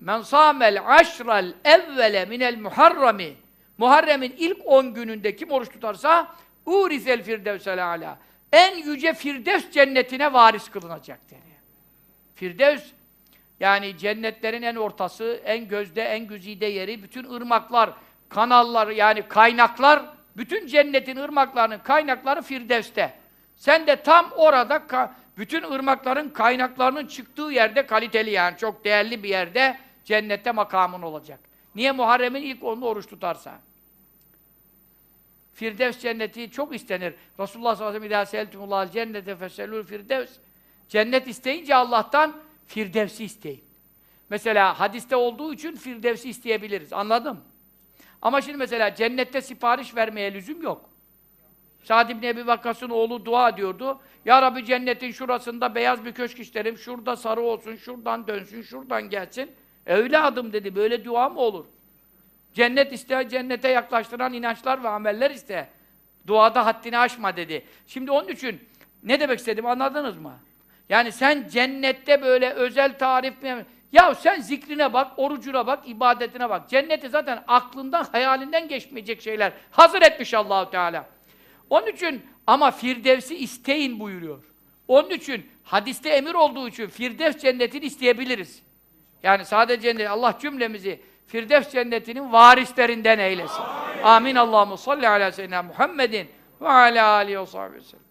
Men sâmel aşral evvele minel muharrami Muharrem'in ilk 10 gününde kim oruç tutarsa urisel firdevsel ala. En yüce Firdevs cennetine varis kılınacak deniyor. Firdevs yani cennetlerin en ortası, en gözde, en güzide yeri, bütün ırmaklar, kanallar yani kaynaklar, bütün cennetin ırmaklarının kaynakları Firdevs'te. Sen de tam orada bütün ırmakların kaynaklarının çıktığı yerde kaliteli yani çok değerli bir yerde cennette makamın olacak. Niye Muharrem'in ilk onlu oruç tutarsa? Firdevs cenneti çok istenir. Resulullah sallallahu aleyhi ve sellem "İdâ cennete feselûl firdevs." Cennet isteyince Allah'tan Firdevs'i isteyin. Mesela hadiste olduğu için Firdevs'i isteyebiliriz. Anladım. Ama şimdi mesela cennette sipariş vermeye lüzum yok. Sa'd ibn Ebi Vakkas'ın oğlu dua ediyordu. Ya Rabbi cennetin şurasında beyaz bir köşk isterim, şurada sarı olsun, şuradan dönsün, şuradan gelsin. Evladım dedi, böyle dua mı olur? Cennet iste, cennete yaklaştıran inançlar ve ameller iste. Duada haddini aşma dedi. Şimdi onun için ne demek istedim anladınız mı? Yani sen cennette böyle özel tarif mi? Ya sen zikrine bak, orucuna bak, ibadetine bak. Cenneti zaten aklından, hayalinden geçmeyecek şeyler hazır etmiş Allahu Teala. Onun için ama Firdevs'i isteyin buyuruyor. Onun için hadiste emir olduğu için Firdevs cennetini isteyebiliriz. Yani sadece cennet, Allah cümlemizi Firdevs cennetinin varislerinden eylesin. Amin. Amin. Allahu salli ala seyyidina Muhammedin ve ala alihi ve sahbihi.